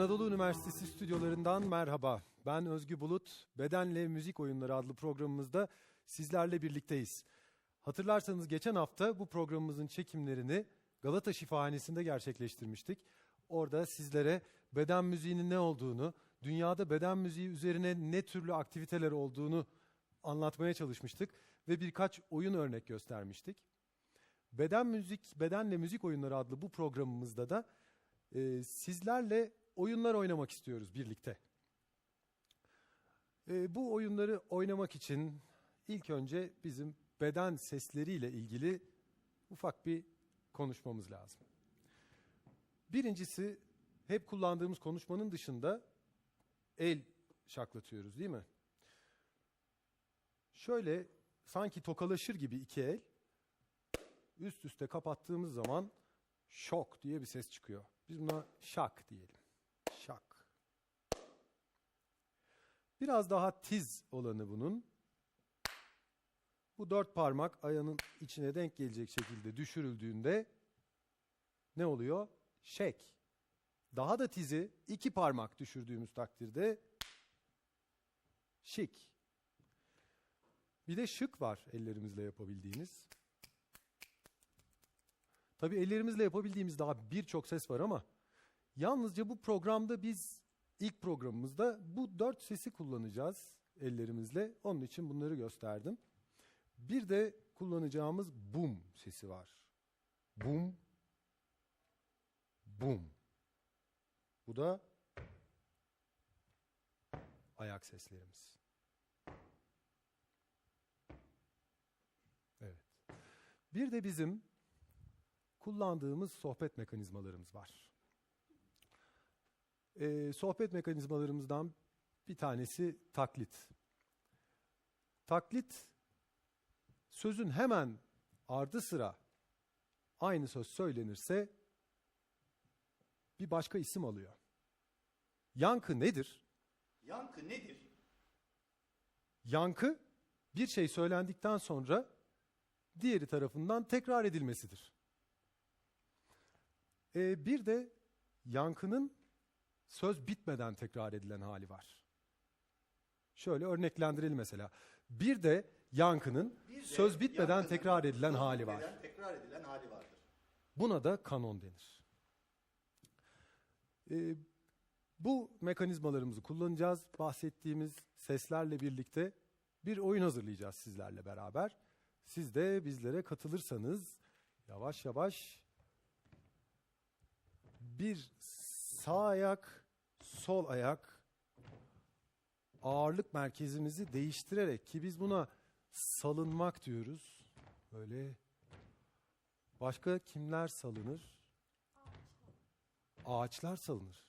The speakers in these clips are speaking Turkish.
Anadolu Üniversitesi stüdyolarından merhaba. Ben Özgü Bulut. Bedenle Müzik Oyunları adlı programımızda sizlerle birlikteyiz. Hatırlarsanız geçen hafta bu programımızın çekimlerini Galata Şifahanesi'nde gerçekleştirmiştik. Orada sizlere beden müziğinin ne olduğunu, dünyada beden müziği üzerine ne türlü aktiviteler olduğunu anlatmaya çalışmıştık ve birkaç oyun örnek göstermiştik. Beden müzik, bedenle müzik oyunları adlı bu programımızda da e, sizlerle oyunlar oynamak istiyoruz birlikte. E, bu oyunları oynamak için ilk önce bizim beden sesleriyle ilgili ufak bir konuşmamız lazım. Birincisi hep kullandığımız konuşmanın dışında el şaklatıyoruz değil mi? Şöyle sanki tokalaşır gibi iki el üst üste kapattığımız zaman şok diye bir ses çıkıyor. Biz buna şak diyelim. Şak. Biraz daha tiz olanı bunun. Bu dört parmak ayağının içine denk gelecek şekilde düşürüldüğünde ne oluyor? Şek. Daha da tizi iki parmak düşürdüğümüz takdirde şik. Bir de şık var ellerimizle yapabildiğimiz. Tabii ellerimizle yapabildiğimiz daha birçok ses var ama yalnızca bu programda biz ilk programımızda bu dört sesi kullanacağız ellerimizle. Onun için bunları gösterdim. Bir de kullanacağımız bum sesi var. Bum, bum. Bu da ayak seslerimiz. Evet. Bir de bizim kullandığımız sohbet mekanizmalarımız var. Ee, sohbet mekanizmalarımızdan bir tanesi taklit. Taklit sözün hemen ardı sıra aynı söz söylenirse bir başka isim alıyor. Yankı nedir? Yankı nedir? Yankı bir şey söylendikten sonra diğeri tarafından tekrar edilmesidir. Ee, bir de yankının söz bitmeden tekrar edilen hali var. Şöyle örneklendirelim mesela. Bir de yankının Bir de söz bitmeden yankının tekrar edilen hali var. Tekrar edilen hali vardır. Buna da kanon denir. Ee, bu mekanizmalarımızı kullanacağız. Bahsettiğimiz seslerle birlikte bir oyun hazırlayacağız sizlerle beraber. Siz de bizlere katılırsanız yavaş yavaş bir sağ ayak, sol ayak ağırlık merkezimizi değiştirerek ki biz buna salınmak diyoruz. Böyle Başka kimler salınır? Ağaçlar salınır.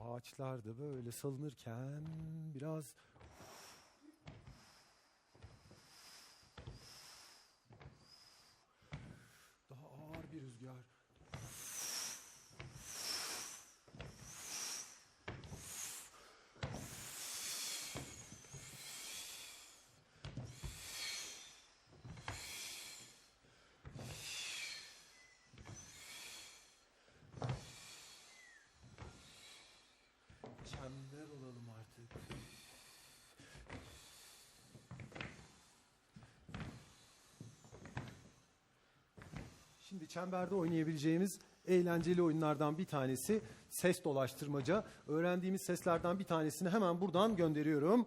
Ağaçlar da böyle salınırken biraz daha ağır bir rüzgar. Çember olalım artık. Şimdi çemberde oynayabileceğimiz eğlenceli oyunlardan bir tanesi ses dolaştırmaca. Öğrendiğimiz seslerden bir tanesini hemen buradan gönderiyorum.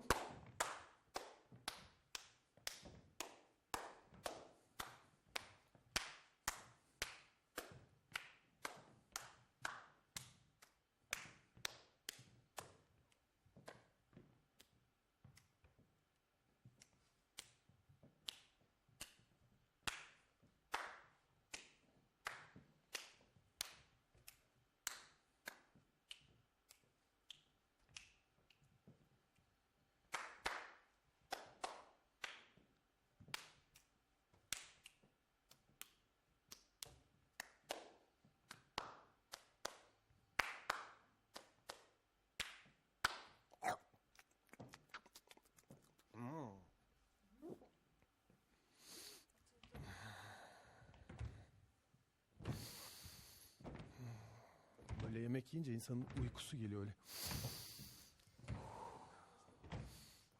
Öyle yemek yiyince insanın uykusu geliyor öyle.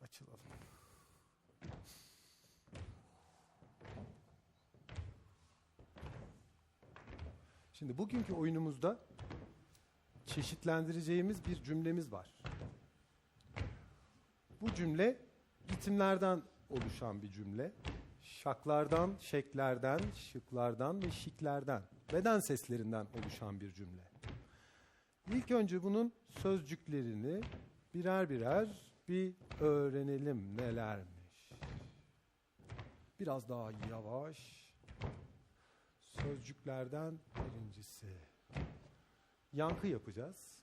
Açılalım. Şimdi bugünkü oyunumuzda çeşitlendireceğimiz bir cümlemiz var. Bu cümle ritimlerden oluşan bir cümle. Şaklardan, şeklerden, şıklardan ve şiklerden, beden seslerinden oluşan bir cümle. İlk önce bunun sözcüklerini birer birer bir öğrenelim nelermiş. Biraz daha yavaş. Sözcüklerden birincisi. Yankı yapacağız.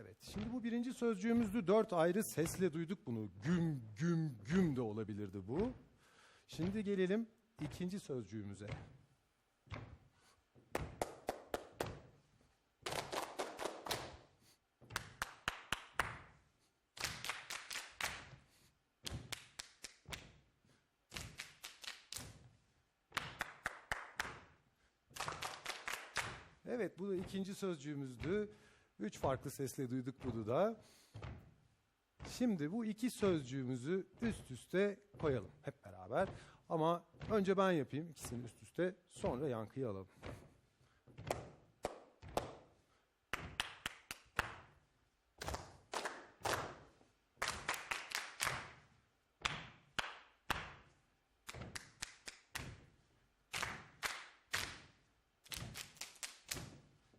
Evet, şimdi bu birinci sözcüğümüzdü. Dört ayrı sesle duyduk bunu. Güm, güm, güm de olabilirdi bu. Şimdi gelelim ikinci sözcüğümüze. Evet, bu ikinci sözcüğümüzdü. Üç farklı sesle duyduk bunu da. Şimdi bu iki sözcüğümüzü üst üste koyalım hep beraber. Ama önce ben yapayım ikisini üst üste, sonra yankıyı alalım.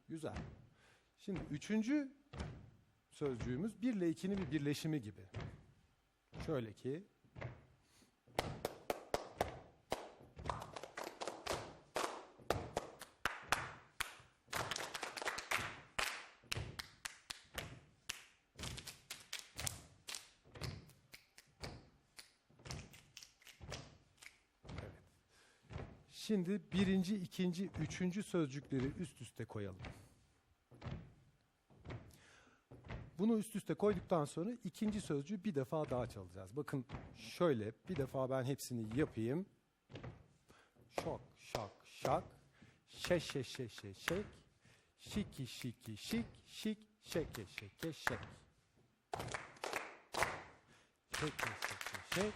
Güzel. Şimdi üçüncü sözcüğümüz bir ile ikinin bir birleşimi gibi. Şöyle ki. Şimdi birinci, ikinci, üçüncü sözcükleri üst üste koyalım. Bunu üst üste koyduktan sonra ikinci sözcüğü bir defa daha çalacağız. Bakın şöyle bir defa ben hepsini yapayım. Şok, şak, şak. Şe, şe, şe, şe, şek. Şiki, şiki, şik, şik, şeke, şeke, şek. Şeke, şeke, şek.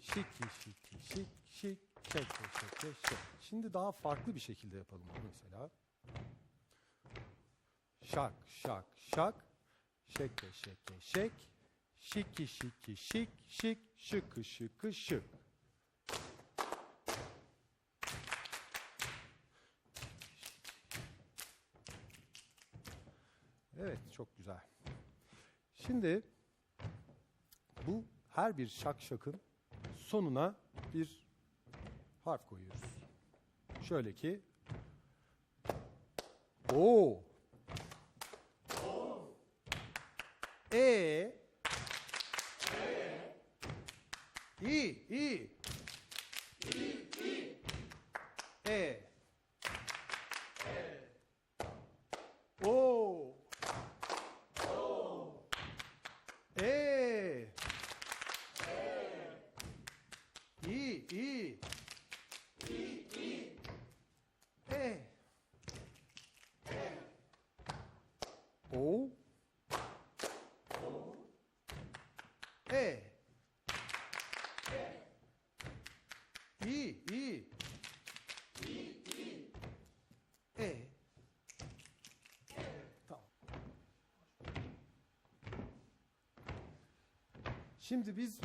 Şiki, şiki, şik, şik, şeke, şeke, şek. Şimdi daha farklı bir şekilde yapalım mesela. Şak, şak, şak. Şeke şeke şek. Şiki şiki şik şik şıkı şıkı şık. Evet çok güzel. Şimdi bu her bir şak şakın sonuna bir harf koyuyoruz. Şöyle ki O E İ İ E O E İ İ E O E. İ, İ. E. Tamam. Şimdi biz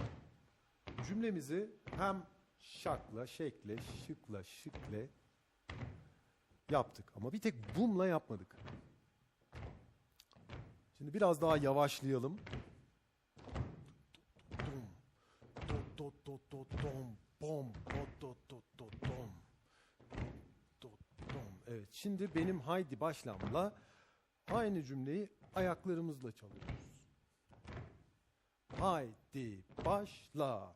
cümlemizi hem şakla, şekle, şıkla, şıkle yaptık. Ama bir tek bumla yapmadık. Şimdi biraz daha yavaşlayalım. Evet, şimdi benim haydi başlamla aynı cümleyi ayaklarımızla çalıyoruz. Haydi başla.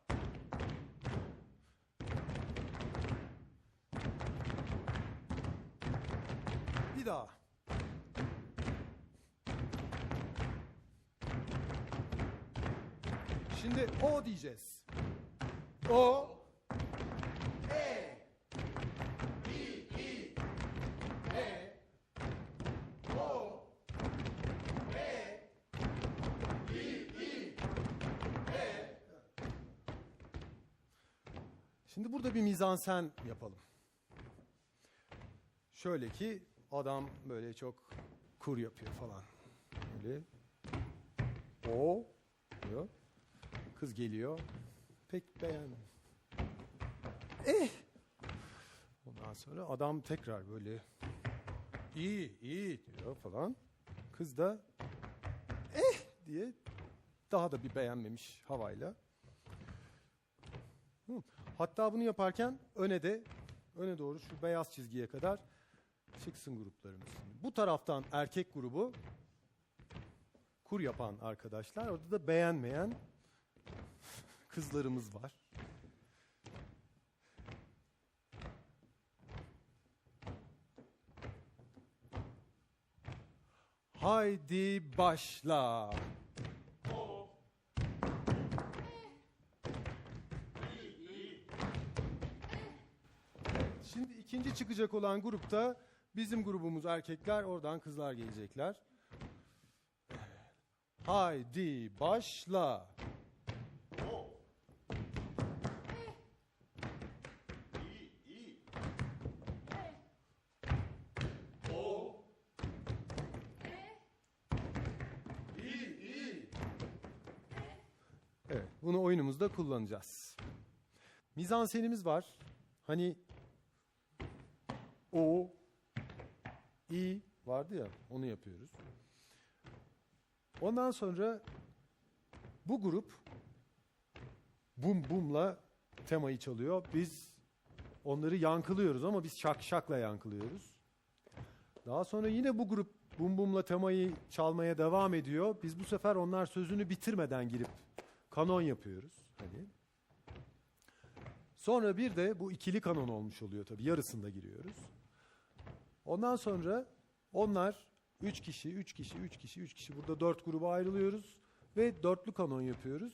Bir daha. Şimdi o diyeceğiz. O. bir mizansen yapalım. Şöyle ki adam böyle çok kur yapıyor falan. Böyle o diyor. Kız geliyor. Pek beğendim. Eh. Ondan sonra adam tekrar böyle iyi iyi diyor falan. Kız da eh diye daha da bir beğenmemiş havayla. Hatta bunu yaparken öne de öne doğru şu beyaz çizgiye kadar çıksın gruplarımız. Bu taraftan erkek grubu kur yapan arkadaşlar. Orada da beğenmeyen kızlarımız var. Haydi başla. Çıkacak olan grupta bizim grubumuz erkekler, oradan kızlar gelecekler. Haydi başla. Evet, bunu oyunumuzda kullanacağız. Mizansenimiz var. Hani o, i vardı ya, onu yapıyoruz. Ondan sonra bu grup bum bumla temayı çalıyor. Biz onları yankılıyoruz ama biz şak şakla yankılıyoruz. Daha sonra yine bu grup bum bumla temayı çalmaya devam ediyor. Biz bu sefer onlar sözünü bitirmeden girip kanon yapıyoruz. Hani. Sonra bir de bu ikili kanon olmuş oluyor tabii. Yarısında giriyoruz. Ondan sonra onlar üç kişi, üç kişi, üç kişi, üç kişi burada dört gruba ayrılıyoruz ve dörtlü kanon yapıyoruz.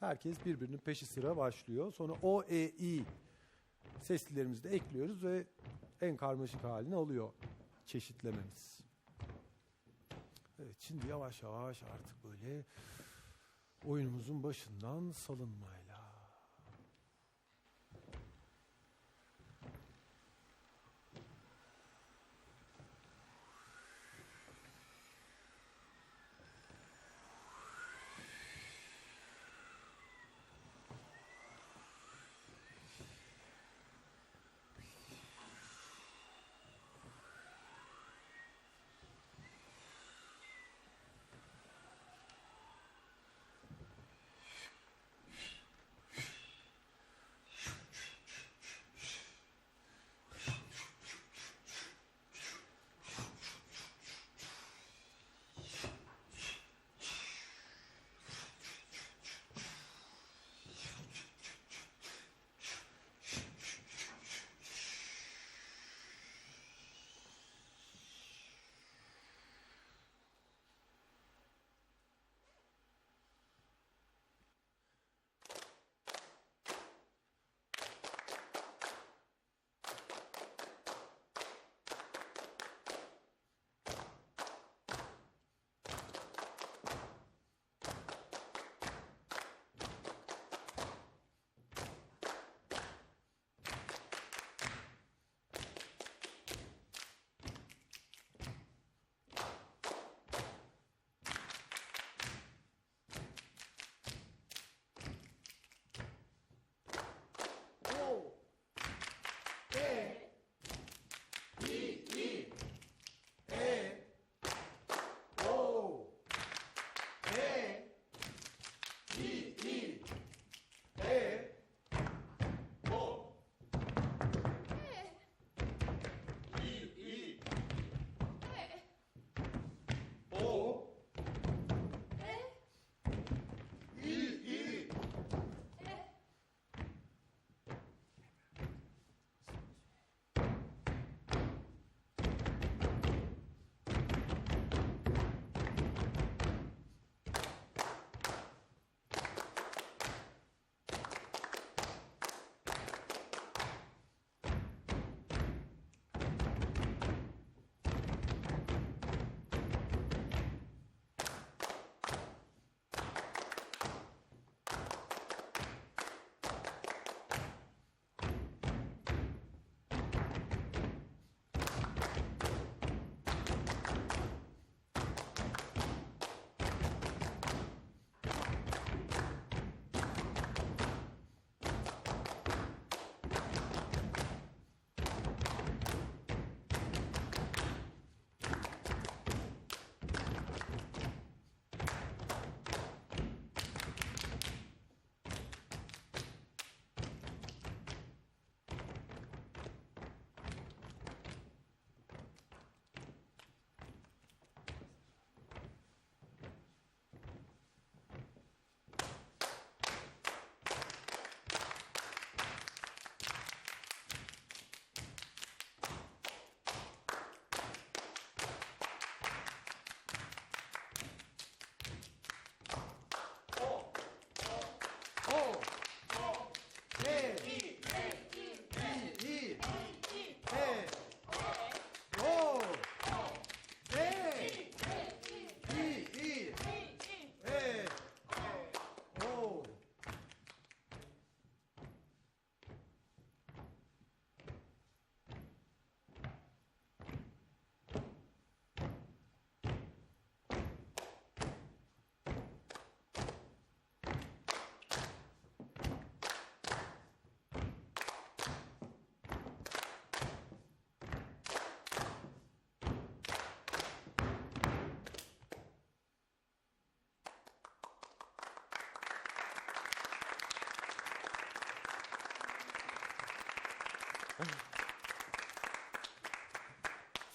Herkes birbirinin peşi sıra başlıyor. Sonra O, E, I seslilerimizi de ekliyoruz ve en karmaşık halini alıyor çeşitlememiz. Evet şimdi yavaş yavaş artık böyle oyunumuzun başından salınmayla.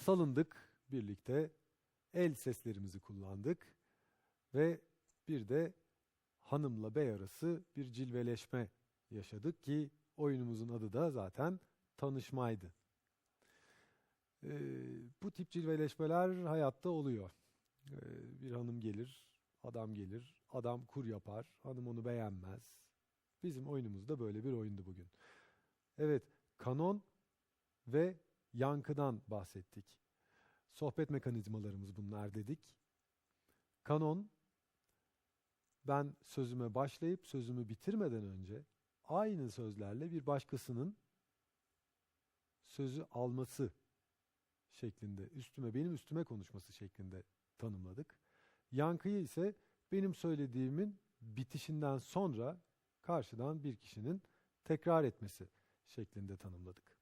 Salındık birlikte. El seslerimizi kullandık. Ve bir de hanımla bey arası bir cilveleşme yaşadık ki oyunumuzun adı da zaten tanışmaydı. Ee, bu tip cilveleşmeler hayatta oluyor. Ee, bir hanım gelir, adam gelir, adam kur yapar, hanım onu beğenmez. Bizim oyunumuz da böyle bir oyundu bugün. Evet, kanon ve yankıdan bahsettik. Sohbet mekanizmalarımız bunlar dedik. Kanon, ben sözüme başlayıp sözümü bitirmeden önce aynı sözlerle bir başkasının sözü alması şeklinde, üstüme benim üstüme konuşması şeklinde tanımladık. Yankıyı ise benim söylediğimin bitişinden sonra karşıdan bir kişinin tekrar etmesi şeklinde tanımladık.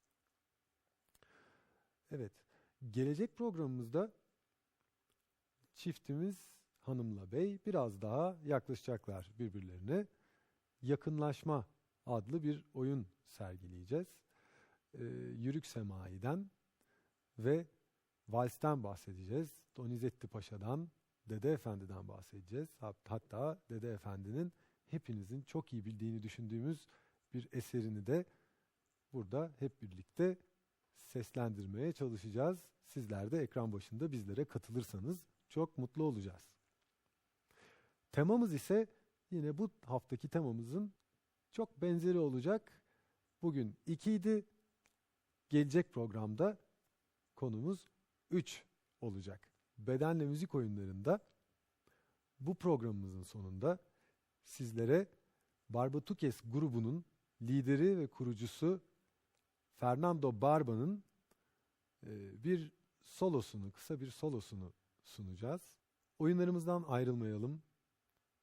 Evet, gelecek programımızda çiftimiz hanımla bey biraz daha yaklaşacaklar birbirlerine. Yakınlaşma adlı bir oyun sergileyeceğiz. Ee, Yürük Semai'den ve Vals'ten bahsedeceğiz. Donizetti Paşa'dan, Dede Efendi'den bahsedeceğiz. Hat- Hatta Dede Efendi'nin hepinizin çok iyi bildiğini düşündüğümüz bir eserini de burada hep birlikte seslendirmeye çalışacağız. Sizler de ekran başında bizlere katılırsanız çok mutlu olacağız. Temamız ise yine bu haftaki temamızın çok benzeri olacak. Bugün 2 idi. Gelecek programda konumuz 3 olacak. Bedenle müzik oyunlarında bu programımızın sonunda sizlere Barbatukes grubunun lideri ve kurucusu Fernando Barba'nın e, bir solosunu, kısa bir solosunu sunacağız. Oyunlarımızdan ayrılmayalım.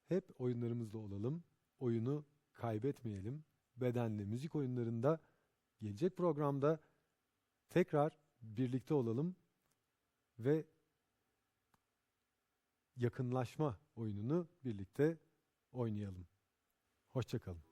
Hep oyunlarımızda olalım. Oyunu kaybetmeyelim. Bedenli müzik oyunlarında gelecek programda tekrar birlikte olalım ve yakınlaşma oyununu birlikte oynayalım. Hoşçakalın.